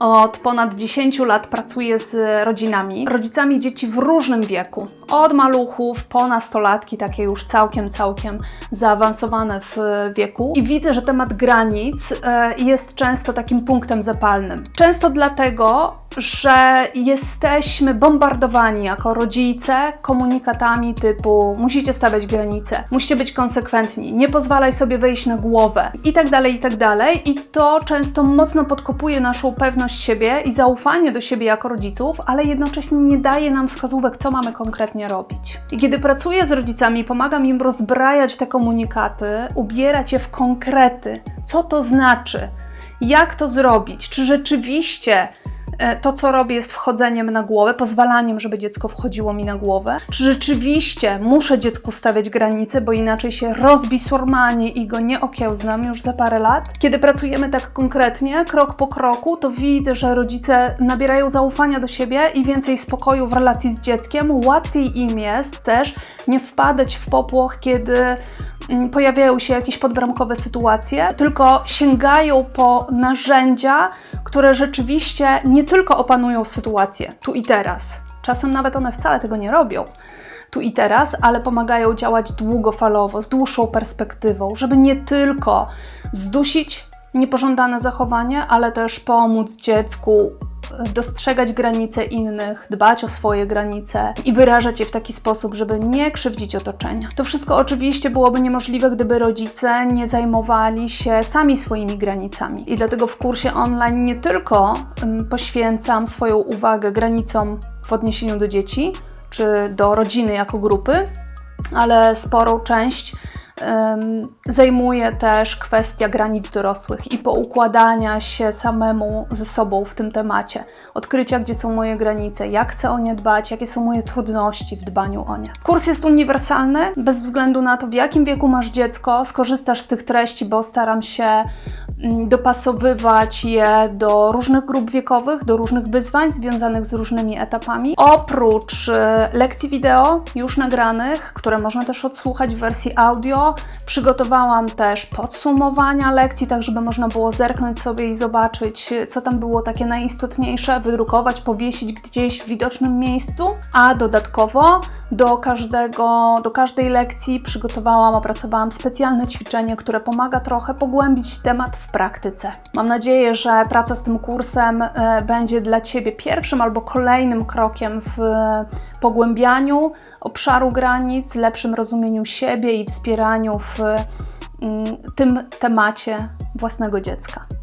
Od ponad 10 lat pracuję z rodzinami, rodzicami dzieci w różnym wieku. Od maluchów po nastolatki, takie już całkiem, całkiem zaawansowane w wieku. I widzę, że temat granic e, jest często takim punktem zapalnym. Często dlatego, że jesteśmy bombardowani jako rodzice komunikatami typu musicie stawiać granice, musicie być konsekwentni, nie pozwalaj sobie wejść na głowę i tak dalej, i tak dalej. I to często mocno podkopuje naszą pewność siebie i zaufanie do siebie jako rodziców, ale jednocześnie nie daje nam wskazówek, co mamy konkretnie robić. I kiedy pracuję z rodzicami, pomagam im rozbrajać te komunikaty, ubierać je w konkrety, co to znaczy, jak to zrobić, czy rzeczywiście to, co robię, jest wchodzeniem na głowę, pozwalaniem, żeby dziecko wchodziło mi na głowę? Czy rzeczywiście muszę dziecku stawiać granice, bo inaczej się rozbi surmanie i go nie okiełznam już za parę lat? Kiedy pracujemy tak konkretnie, krok po kroku, to widzę, że rodzice nabierają zaufania do siebie i więcej spokoju w relacji z dzieckiem. Łatwiej im jest też nie wpadać w popłoch, kiedy mm, pojawiają się jakieś podbramkowe sytuacje, tylko sięgają po narzędzia, które rzeczywiście nie tylko opanują sytuację tu i teraz. Czasem nawet one wcale tego nie robią tu i teraz, ale pomagają działać długofalowo, z dłuższą perspektywą, żeby nie tylko zdusić niepożądane zachowanie, ale też pomóc dziecku dostrzegać granice innych, dbać o swoje granice i wyrażać je w taki sposób, żeby nie krzywdzić otoczenia. To wszystko oczywiście byłoby niemożliwe, gdyby rodzice nie zajmowali się sami swoimi granicami. I dlatego w kursie online nie tylko um, poświęcam swoją uwagę granicom w odniesieniu do dzieci czy do rodziny jako grupy, ale sporą część zajmuje też kwestia granic dorosłych i poukładania się samemu ze sobą w tym temacie. Odkrycia, gdzie są moje granice, jak chcę o nie dbać, jakie są moje trudności w dbaniu o nie. Kurs jest uniwersalny, bez względu na to, w jakim wieku masz dziecko, skorzystasz z tych treści, bo staram się dopasowywać je do różnych grup wiekowych, do różnych wyzwań związanych z różnymi etapami. Oprócz e, lekcji wideo już nagranych, które można też odsłuchać w wersji audio, przygotowałam też podsumowania lekcji, tak żeby można było zerknąć sobie i zobaczyć, co tam było takie najistotniejsze, wydrukować, powiesić gdzieś w widocznym miejscu, a dodatkowo do każdego, do każdej lekcji przygotowałam, opracowałam specjalne ćwiczenie, które pomaga trochę pogłębić temat w praktyce. Mam nadzieję, że praca z tym kursem e, będzie dla Ciebie pierwszym albo kolejnym krokiem w pogłębianiu obszaru granic, lepszym rozumieniu siebie i wspieraniu w mm, tym temacie własnego dziecka.